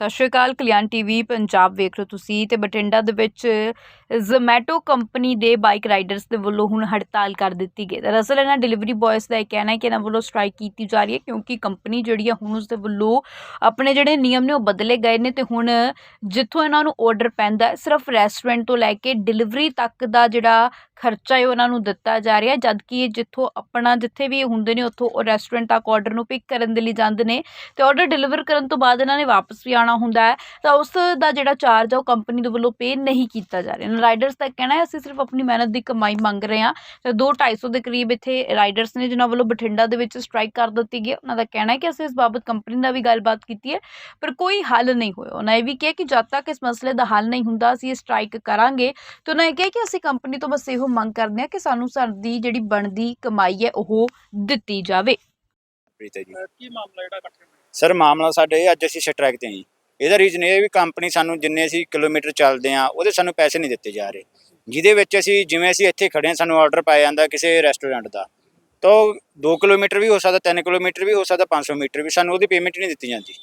ਸਤਿ ਸ਼੍ਰੀ ਅਕਾਲ, ਕਲਿਆਣ ਟੀਵੀ ਪੰਜਾਬ ਵੇਖ ਰਹੇ ਤੁਸੀਂ ਤੇ ਬਠਿੰਡਾ ਦੇ ਵਿੱਚ ਜ਼ੋਮੈਟੋ ਕੰਪਨੀ ਦੇ ਬਾਈਕ ਰਾਈਡਰਸ ਦੇ ਵੱਲੋਂ ਹੁਣ ਹੜਤਾਲ ਕਰ ਦਿੱਤੀ ਗਈ ਦਰਅਸਲ ਇਹਨਾਂ ਡਿਲੀਵਰੀ ਬॉयਜ਼ ਦਾ ਇਹ ਕਹਿਣਾ ਹੈ ਕਿ ਇਹਨਾਂ ਵੱਲੋਂ ਸਟ੍ਰਾਈਕ ਕੀਤੀ ਜਾ ਰਹੀ ਹੈ ਕਿਉਂਕਿ ਕੰਪਨੀ ਜਿਹੜੀ ਹੈ ਹੁਣ ਉਸ ਦੇ ਵੱਲੋਂ ਆਪਣੇ ਜਿਹੜੇ ਨਿਯਮ ਨੇ ਉਹ ਬਦਲੇ ਗਏ ਨੇ ਤੇ ਹੁਣ ਜਿੱਥੋਂ ਇਹਨਾਂ ਨੂੰ ਆਰਡਰ ਪੈਂਦਾ ਸਿਰਫ ਰੈਸਟੋਰੈਂਟ ਤੋਂ ਲੈ ਕੇ ਡਿਲੀਵਰੀ ਤੱਕ ਦਾ ਜਿਹੜਾ ਖਰਚਾ ਹੈ ਉਹਨਾਂ ਨੂੰ ਦਿੱਤਾ ਜਾ ਰਿਹਾ ਹੈ, ਜਦਕਿ ਇਹ ਜਿੱਥੋਂ ਆਪਣਾ ਜਿੱਥੇ ਵੀ ਇਹ ਹੁੰਦੇ ਨੇ ਉੱਥੋਂ ਉਹ ਰੈਸਟੋਰੈਂਟ ਤੱਕ ਆਰਡਰ ਨੂੰ ਪਿਕ ਕਰਨ ਦੇ ਲਈ ਜਾਂਦੇ ਨੇ ਤੇ ਆਰਡਰ ਡਿਲੀਵਰ ਕਰਨ ਤੋਂ ਬਾਅਦ ਇਹਨਾਂ ਨੇ ਵਾਪਸ ਵੀ ਆਉਣਾ ਹੁੰਦਾ ਹੈ ਤਾਂ ਉਸ ਦਾ ਜਿਹੜਾ ਚਾਰਜ ਆ ਉਹ ਕੰਪਨੀ ਦੇ ਵੱਲੋਂ ਪੇ ਨਹੀਂ ਕੀਤਾ ਜਾ ਰਿਹਾ। ਰਾਈਡਰਸ ਦਾ ਕਹਿਣਾ ਹੈ ਅਸੀਂ ਸਿਰਫ ਆਪਣੀ ਮਿਹਨਤ ਦੀ ਕਮਾਈ ਮੰਗ ਰਹੇ ਹਾਂ। ਤੇ 2 250 ਦੇ ਕਰੀਬ ਇੱਥੇ ਰਾਈਡਰਸ ਨੇ ਜਿਨ੍ਹਾਂ ਵੱਲੋਂ ਬਠਿੰਡਾ ਦੇ ਵਿੱਚ ਸਟ੍ਰਾਈਕ ਕਰ ਦਿੱਤੀ ਗਈ ਹੈ। ਉਹਨਾਂ ਦਾ ਕਹਿਣਾ ਹੈ ਕਿ ਅਸੀਂ ਇਸ ਬਾਬਤ ਕੰਪਨੀ ਨਾਲ ਵੀ ਗੱਲਬਾਤ ਕੀਤੀ ਹੈ ਪਰ ਕੋਈ ਹੱਲ ਨਹੀਂ ਹੋਇਆ। ਉਹਨਾਂ ਇਹ ਵੀ ਕਿਹਾ ਕਿ ਜਦ ਤੱਕ ਇਸ ਮਸਲੇ ਦਾ ਹੱਲ ਨਹੀਂ ਹੁੰਦਾ ਅਸੀਂ ਇਹ ਸਟ੍ਰਾਈਕ ਕਰਾਂਗੇ। ਤੇ ਉਹਨਾਂ ਇਹ ਕਿਹਾ ਕਿ ਅਸੀਂ ਕੰਪਨੀ ਤੋਂ ਬਸ ਇਹੋ ਮੰਗ ਕਰਦੇ ਹਾਂ ਕਿ ਸਾਨੂੰ ਸਾਡੀ ਜਿਹੜੀ ਬਣਦੀ ਕਮਾਈ ਹੈ ਉਹ ਦਿੱਤੀ ਜਾਵੇ। ਪ੍ਰੀਤ ਹੈ ਜੀ। ਅਹ ਕੀ ਮਾਮਲਾ ਜਿਹੜਾ ਇਕੱਠੇ ਹੋਇਆ? ਸਰ ਮਾਮਲਾ ਸਾਡੇ ਅੱਜ ਅਸੀਂ ਸਟ੍ਰਾਈਕ ਤੇ ਹਾਂ ਜੀ। ਇਹਦਾ ਰੀਜ਼ਨ ਇਹ ਵੀ ਕੰਪਨੀ ਸਾਨੂੰ ਜਿੰਨੇ ਅਸੀਂ ਕਿਲੋਮੀਟਰ ਚੱਲਦੇ ਆ ਉਹਦੇ ਸਾਨੂੰ ਪੈਸੇ ਨਹੀਂ ਦਿੱਤੇ ਜਾ ਰਹੇ। ਜਿਹਦੇ ਵਿੱਚ ਅਸੀਂ ਜਿਵੇਂ ਅਸੀਂ ਇੱਥੇ ਖੜੇ ਹਾਂ, ਸਾਨੂੰ ਆਰਡਰ ਪਾਇਆ ਜਾਂਦਾ ਕਿਸੇ ਰੈਸਟੋਰੈਂਟ ਦਾ, ਤਾਂ 2 ਕਿਲੋਮੀਟਰ ਵੀ ਹੋ ਸਕਦਾ 3 ਕਿਲੋਮੀਟਰ ਵੀ ਹੋ ਸਕਦਾ 500 ਮੀਟਰ ਵੀ, ਸਾਨੂੰ ਉਹਦੀ ਪੇਮੈਂਟ ਨਹੀਂ ਦਿੱਤੀ ਜਾਂਦੀ।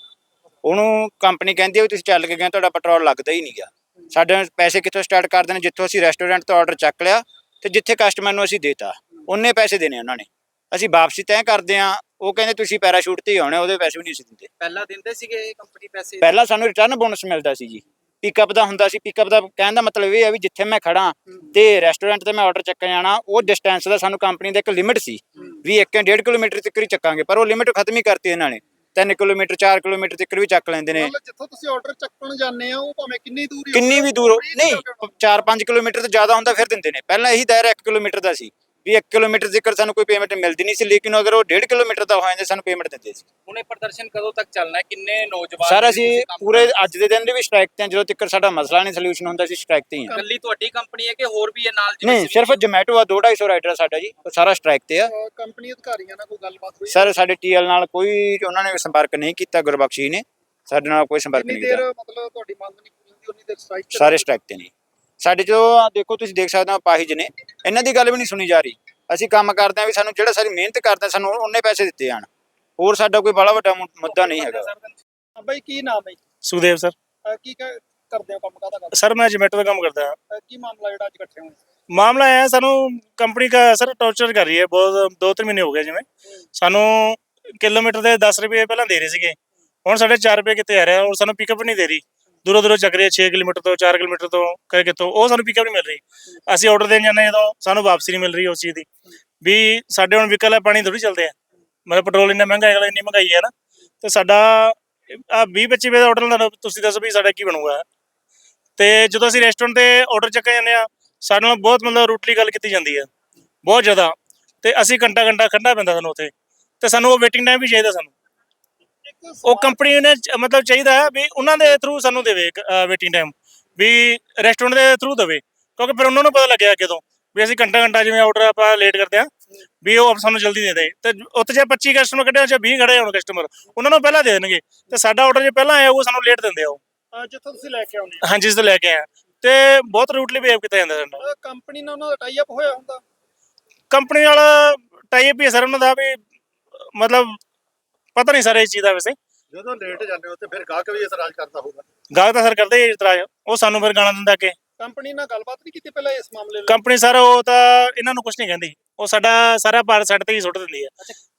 ਉਹਨੂੰ ਕੰਪਨੀ ਕਹਿੰਦੀ ਹੈ ਵੀ ਤੁਸੀਂ ਚੱਲ ਕੇ ਗਏ, ਤੁਹਾਡਾ ਪੈਟਰੋਲ ਲੱਗਦਾ ਹੀ ਨਹੀਂਗਾ। ਸਾਡੇ ਪੈਸੇ ਕਿੱਥੋਂ ਸਟਾਰਟ ਕਰਦੇ ਨੇ ਜਿੱਥੋਂ ਅਸੀਂ ਰੈਸਟੋਰੈਂਟ ਤੋਂ ਆਰਡਰ ਚੱਕ ਲਿਆ, ਤੇ ਜਿੱਥੇ ਕਸਟਮਰ ਨੂੰ ਅਸੀਂ ਦੇਤਾ, ਉਹਨੇ ਪੈਸੇ ਦੇਣੇ ਉਹਨਾਂ ਨੇ। ਅਸੀਂ ਵਾਪਸੀ ਤੈਅ ਕਰਦੇ ਆ ਉਹ ਕਹਿੰਦੇ ਤੁਸੀਂ ਪੈਰਾਸ਼ੂਟ ਤੇ ਹੀ ਆਉਣੇ ਉਹਦੇ ਪੈਸੇ ਵੀ ਨਹੀਂ ਅਸੀਂ ਦਿੰਦੇ। ਪਹਿਲਾਂ ਦਿੰਦੇ ਸੀਗੇ ਇਹ ਕੰਪਨੀ ਪੈਸੇ? ਪਹਿਲਾਂ ਸਾਨੂੰ ਰਿਟਰਨ ਬੋਨਸ ਮਿਲਦਾ ਸੀ ਜੀ। ਪਿਕਅਪ ਦਾ ਹੁੰਦਾ ਸੀ ਪਿਕਅਪ ਦਾ ਕਹਿਣ ਦਾ ਮਤਲਬ ਇਹ ਹੈ ਵੀ ਜਿੱਥੇ ਮੈਂ ਖੜਾ ਤੇ ਰੈਸਟੋਰੈਂਟ ਤੇ ਮੈਂ ਆਰਡਰ ਚੱਕਣ ਜਾਣਾ ਉਹ ਡਿਸਟੈਂਸ ਦਾ ਸਾਨੂੰ ਕੰਪਨੀ ਦਾ ਇੱਕ ਲਿਮਿਟ ਸੀ ਵੀ 1.5 ਕਿਲੋਮੀਟਰ ਤੱਕ ਹੀ ਚੱਕਾਂਗੇ ਪਰ ਉਹ ਲਿਮਿਟ ਖਤਮ ਹੀ ਕਰਤੀ ਇਹਨਾਂ ਨੇ। 3 ਕਿਲੋਮੀਟਰ 4 ਕਿਲੋਮੀਟਰ ਤੱਕ ਵੀ ਚੱਕ ਲੈਂਦੇ ਨੇ। ਜਿੱਥੋਂ ਤੁਸੀਂ ਆਰਡਰ ਚੱਕਣ ਜਾਂਦੇ ਆ ਉਹ ਭਾਵੇਂ ਕਿੰਨੀ ਦੂਰ ਕਿੰਨੀ ਵੀ ਦੂਰ ਨਹੀਂ 4-5 ਕਿਲੋਮੀਟਰ ਤੋਂ ਜ਼ਿਆਦਾ ਹੁੰਦਾ ਫਿਰ ਦਿੰਦੇ ਨੇ। ਪਹਿਲਾਂ ਇਹੀ ਦਾਇਰਾ 1 ਕਿਲੋਮੀਟਰ ਦਾ ਸੀ। ਵੀ 1 ਕਿਲੋਮੀਟਰ ਜ਼ਿਕਰ ਸਾਨੂੰ ਕੋਈ ਪੇਮੈਂਟ ਮਿਲਦੀ ਨਹੀਂ ਸੀ ਲੇਕਿਨ ਅਗਰ ਉਹ 1.5 ਕਿਲੋਮੀਟਰ ਦਾ ਹੋ ਜਾਂਦਾ ਸਾਨੂੰ ਪੇਮੈਂਟ ਦਿੰਦੇ ਸੀ। ਹੁਣ ਇਹ ਪ੍ਰਦਰਸ਼ਨ ਕਦੋਂ ਤੱਕ ਚੱਲਣਾ ਹੈ? ਕਿੰਨੇ ਨੌਜਵਾਨ ਸਰ ਅਸੀਂ ਪੂਰੇ ਅੱਜ ਦੇ ਦਿਨ ਦੇ ਵੀ ਸਟ੍ਰਾਈਕ ਤੇ ਜਦੋਂ ਤੱਕ ਸਾਡਾ ਮਸਲਾ ਨਹੀਂ ਸੋਲੂਸ਼ਨ ਹੁੰਦਾ ਸੀ ਸਟ੍ਰਾਈਕ ਤੇ ਹੀ ਇਕੱਲੀ ਤੁਹਾਡੀ ਕੰਪਨੀ ਹੈ ਕਿ ਹੋਰ ਵੀ ਇਹ ਨਾਲ ਨਹੀਂ ਸਿਰਫ ਜੋਮੈਟੋ ਆ 250 ਰਾਈਡਰ ਸਾਡਾ ਜੀ ਉਹ ਸਾਰਾ ਸਟ੍ਰਾਈਕ ਤੇ ਆ। ਕੰਪਨੀ ਅਧਿਕਾਰੀਆਂ ਨਾਲ ਕੋਈ ਗੱਲਬਾਤ ਹੋਈ? ਸਰ ਸਾਡੇ ਟੀਐਲ ਨਾਲ ਕੋਈ ਉਹਨਾਂ ਨੇ ਸੰਪਰਕ ਨਹੀਂ ਕੀਤਾ ਗੁਰਬਖਸ਼ ਨੇ। ਸਾਡੇ ਨਾਲ ਕੋਈ ਸੰਪਰਕ ਨਹੀਂ ਕੀਤਾ। ਮਤਲਬ ਤੁਹਾਡੀ ਮੰਗ ਨਹੀਂ ਪੂਰੀ ਹੁੰਦੀ ਉਨੀ ਦੇਰ ਸਟ੍ਰਾਈਕ ਸਾਰੇ ਸਟ੍ਰਾਈਕ ਤੇ ਨੇ। ਸਾਡੇ ਜੋ ਆਹ ਦੇਖੋ ਤੁਸੀਂ ਦੇਖ ਸਕਦੇ ਹੋ ਪਾਹਿਜ ਨੇ ਇਹਨਾਂ ਦੀ ਗੱਲ ਵੀ ਨਹੀਂ ਸੁਣੀ ਜਾ ਰਹੀ। ਅਸੀਂ ਕੰਮ ਕਰਦੇ ਆ ਵੀ ਸਾਨੂੰ ਜਿਹੜਾ ਸਾਰੀ ਮਿਹਨਤ ਕਰਦੇ ਆ ਸਾਨੂੰ ਉਹਨੇ ਪੈਸੇ ਦਿੱਤੇ ਜਾਣ। ਹੋਰ ਸਾਡਾ ਕੋਈ ਬੜਾ ਵੱਡਾ ਮੁੱਦਾ ਨਹੀਂ ਹੈਗਾ। ਬਾਈ ਕੀ ਨਾਮ ਹੈ ਜੀ? ਸੁਖਦੇਵ ਸਰ। ਕੀ ਕਰਦੇ ਹੋ ਕੰਮ ਕਾਹਦਾ ਕਰਦੇ ਸਰ ਮੈਂ ਜੋਮੈਟੋ ਦਾ ਕੰਮ ਕਰਦਾ ਹਾਂ। ਕੀ ਮਾਮਲਾ ਜਿਹੜਾ ਅੱਜ ਇਕੱਠੇ ਹੋਏ ਮਾਮਲਾ ਇਹ ਹੈ ਸਾਨੂੰ ਕੰਪਨੀ ਦਾ ਸਰ ਟੌਰਚਰ ਕਰ ਰਹੀ ਹੈ ਬਹੁਤ ਦੋ ਤਿੰਨ ਮਹੀਨੇ ਹੋ ਗਏ ਜਿਵੇਂ। ਸਾਨੂੰ ਕਿਲੋਮੀਟਰ ਦੇ 10 ਰੁਪਏ ਪਹਿਲਾਂ ਦੇ ਰਹੇ ਸੀਗੇ। ਹੁਣ ਸਾਡੇ 4 ਰੁਪਏ ਕਿਤੇ ਆ ਰਿਹਾ ਔਰ ਸਾਨੂੰ ਪਿਕਅਪ ਨਹੀਂ ਦੇ ਰਹੀ। ਦੂਰੋਂ ਦੂਰੋਂ ਚੱਕ ਰਹੇ ਹੈ 6 ਕਿਲੋਮੀਟਰ ਤੋਂ 4 ਕਿਲੋਮੀਟਰ ਤੋਂ, ਕਦੇ ਕਿਤੋਂ ਉਹ ਸਾਨੂੰ ਪਿਕਅਪ ਨਹੀਂ ਮਿਲ ਰਹੀ। ਅਸੀਂ ਆਰਡਰ ਦੇਣ ਜਾਂਦੇ ਹਾਂ ਜਦੋਂ, ਸਾਨੂੰ ਵਾਪਸੀ ਨਹੀਂ ਮਿਲ ਰਹੀ ਉਸ ਚੀਜ਼ ਦੀ। ਵੀ ਸਾਡੇ ਹੁਣ ਵਿਕਲ ਹੈ ਪਾਣੀ ਥੋੜੀ ਚੱਲਦੇ ਆ। ਮਤਲਬ ਪੈਟਰੋਲ ਇੰਨਾ ਮਹਿੰਗਾ ਹੈਗਾ ਇੰਨੀ ਮਹਿੰਗਾਈ ਹੈ ਨਾ। ਤੇ ਸਾਡਾ, ਆ 20 25 ਰੁਪਏ ਦਾ ਆਰਡਰ ਲੈਣਾ ਤੁਸੀਂ ਦੱਸੋ ਵੀ ਸਾਡਾ ਕੀ ਬਣੂਗਾ। ਤੇ ਜਦੋਂ ਅਸੀਂ ਰੈਸਟੋਰੈਂਟ ਤੇ ਆਰਡਰ ਚੱਕ ਜਾਂਦੇ ਆ ਸਾਡੇ ਨਾਲ ਬਹੁਤ ਮਤਲਬ ਰੂਟਲੀ ਗੱਲ ਕੀਤੀ ਜਾਂਦੀ ਹੈ। ਬਹੁਤ ਜ਼ਿਆਦਾ। ਤੇ ਅਸੀਂ ਘੰਟਾ ਘੰਟਾ ਖੰਡਾ ਪੈਂਦਾ ਸਾਨੂੰ ਉੱਥੇ। ਤੇ ਸਾਨੂੰ ਉਹ ਵੇਟਿੰਗ ਟਾਈਮ ਵੀ ਚਾਹੀਦਾ ਸਾਨੂੰ। ਉਹ ਕੰਪਨੀ ਨੇ ਚ- ਮਤਲਬ ਚਾਹੀਦਾ ਹੈ ਵੀ ਉਹਨਾਂ ਦੇ ਥਰੂ ਸਾਨੂੰ ਦੇਵੇ ਵੇਟਿੰਗ ਟਾਈਮ ਵੀ ਰੈਸਟੋਰੈਂਟ ਦੇ ਥਰੂ ਦੇਵੇ ਕਿਉਂਕਿ ਫਿਰ ਉਹਨਾਂ ਨੂੰ ਪਤਾ ਲੱਗਿਆ ਕਿਦੋਂ ਵੀ ਅਸੀਂ ਘੰਟਾ ਘੰਟਾ ਜਿਵੇਂ ਆਰਡਰ ਆਪਾਂ ਲੇਟ ਕਰਦੇ ਆ ਵੀ ਉਹ ਸਾਨੂੰ ਜਲਦੀ ਦੇ ਦੇ। ਤੇ ਉੱਥੇ ਜੇ 25 ਕਸਟਮਰ ਕੱਢੇ ਜਾਂ 20 ਖੜੇ ਹੋਣ ਕਸਟਮਰ ਉਹਨਾਂ ਨੂੰ ਪਹਿਲਾਂ ਦੇ ਦੇਣਗੇ। ਤੇ ਸਾਡਾ ਆਰਡਰ ਜੇ ਪਹਿਲਾਂ ਆਇਆ ਉਹ ਸਾਨੂੰ ਲੇਟ ਦਿੰਦੇ ਆ ਉਹ। ਅਹ ਜਿੱਥੋਂ ਤੁਸੀਂ ਲੈ ਕੇ ਆਉਂਦੇ ਹਾਂਜੀ ਇਸ ਤੋਂ ਲੈ ਕੇ ਆਇਆ ਤੇ ਬਹੁਤ ਰੂਟਲੀ ਬਿਹੇਵ ਕੀਤਾ ਜਾਂਦਾ ਸਾਡਾ ਹੋ ਕੰਪਨੀ ਨਾਲ ਉਹਨਾਂ ਦਾ ਟਾਈ ਅਪ ਹੋਇਆ ਹੁੰਦਾ? ਕੰਪਨੀ ਨਾਲ ਟਾਈ ਅਪ ਹੀ ਹੈ ਸਰ ਉਹਨਾਂ ਦਾ ਵੀ ਮਤਲਬ ਪਤਾ ਨਹੀਂ ਸਰ ਇਸ ਚੀਜ਼ ਦਾ ਵੈਸੇ। ਜਦੋਂ ਲੇਟ ਜਾਂਦੇ ਹੋ ਤੇ ਫਿਰ ਗਾਹਕ ਵੀ ਇਤਰਾਜ਼ ਕਰਦਾ ਹੋਊਗਾ। ਗਾਹਕ ਤਾਂ ਸਰ ਕਰਦੇ ਹੀ ਇਤਰਾਜ਼ ਉਹ ਸਾਨੂੰ ਫਿਰ ਗਾਣਾ ਦਿੰਦਾ ਕਿ ਕੰਪਨੀ ਨਾਲ ਗੱਲਬਾਤ ਨਹੀਂ ਕੀਤੀ ਪਹਿਲਾਂ ਇਸ ਮਾਮਲੇ ਲਈ? ਕੰਪਨੀ ਸਰ ਉਹ ਤਾਂ ਇਹਨਾਂ ਨੂੰ ਕੁਝ ਨਹੀਂ ਕਹਿੰਦੀ। ਉਹ ਸਾਡਾ ਸਾਰਾ ਭਾਰ ਸਾਡੇ ਤੇ ਹੀ ਸੁੱਟ ਦਿੰਦੀ ਹੈ।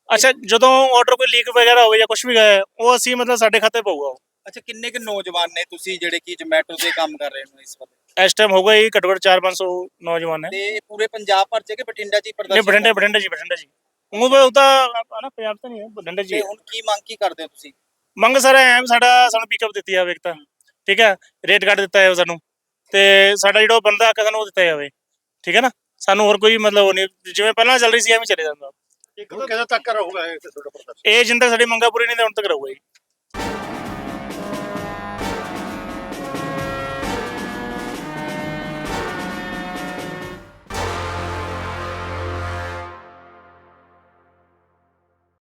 ਅੱਛਾ। ਜਦੋਂ ਆਰਡਰ ਕੋਈ ਲੀਕ ਵਗੈਰਾ ਹੋਵੇ ਜਾਂ ਕੁਝ ਵੀ ਗਏ ਉਹ ਅਸੀਂ ਮਤਲਬ ਸਾਡੇ ਖਾਤੇ ਪਊਗਾ ਉਹ। ਅੱਛਾ ਕਿੰਨੇ ਕੁ ਨੌਜਵਾਨ ਨੇ ਤੁਸੀਂ ਜਿਹੜੇ ਕਿ ਜੋਮੈਟੋ ਤੇ ਕੰਮ ਕਰ ਰਹੇ ਹੋ ਇਸ ਵੇਲੇ? ਇਸ ਟਾਈਮ ਹੋਊਗਾ ਹੀ ਘੱਟੋ ਘੱਟ 4-500 ਨੌਜਵਾਨ ਹੈ ਤੇ ਇਹ ਪੂਰੇ ਪੰਜਾਬ ਭਰ ਚ ਕਿ ਬਠਿੰਡਾ ਚ ਹੀ ਨਹੀਂ ਪ੍ਰਦਰਸ਼ਨ ਬਠਿੰਡੇ ਬਠਿੰਡੇ ਜੀ ਬਠਿੰਡੇ ਜੀ। ਉਹ ਤਾਂ- ਉਹ ਤਾਂ ਨਾ ਪੰਜਾਬ ਤਾਂ ਨਹੀਂ ਹੈ ਬਠਿੰਡੇ ਜੀ ਤੇ। ਹੁਣ ਕੀ ਮੰਗ ਕੀ ਕਰਦੇ ਹੋ ਤੁਸੀਂ? ਮੰਗ ਸਰ ਐ ਸਾਡਾ ਸਾਨੂੰ ਪਿਕਅਪ ਦਿੱਤੀ ਜਾਵੇ ਇੱਕ ਤਾਂ ਠੀਕ ਹੈ? ਰੇਟ ਕੱਟ ਦਿੱਤਾ ਹੈ ਸਾਨੂੰ ਤੇ ਸਾਡਾ ਜਿਹੜਾ ਉਹ ਬੰਦਾ ਆ ਸਾਨੂੰ ਉਹ ਦਿੱਤਾ ਜਾਵੇ ਠੀਕ ਹੈ ਨਾ? ਸਾਨੂੰ ਹੋਰ ਕੋਈ ਮਤਲਬ ਉਹ ਨਹੀਂ ਜਿਵੇਂ ਪਹਿਲਾਂ ਚੱਲ ਰਹੀ ਸੀ ਐਵੇਂ ਚੱਲੇ ਜਾਂਦਾ। ਇੱਕ ਕਿਹਦਾ ਤੱਕ ਰਹੂਗਾ ਇਹ ਤੁਹਾਡਾ ਪ੍ਰਦਰਸ਼ਨ ਇਹ ਤੱਕ ਸਾਡੀ ਮੰਗਾਂ ਪੂਰੀ ਨਹੀਂ ਤੇ ਹੁਣ ਤੱਕ ਰਹੂਗਾ ਜੀ।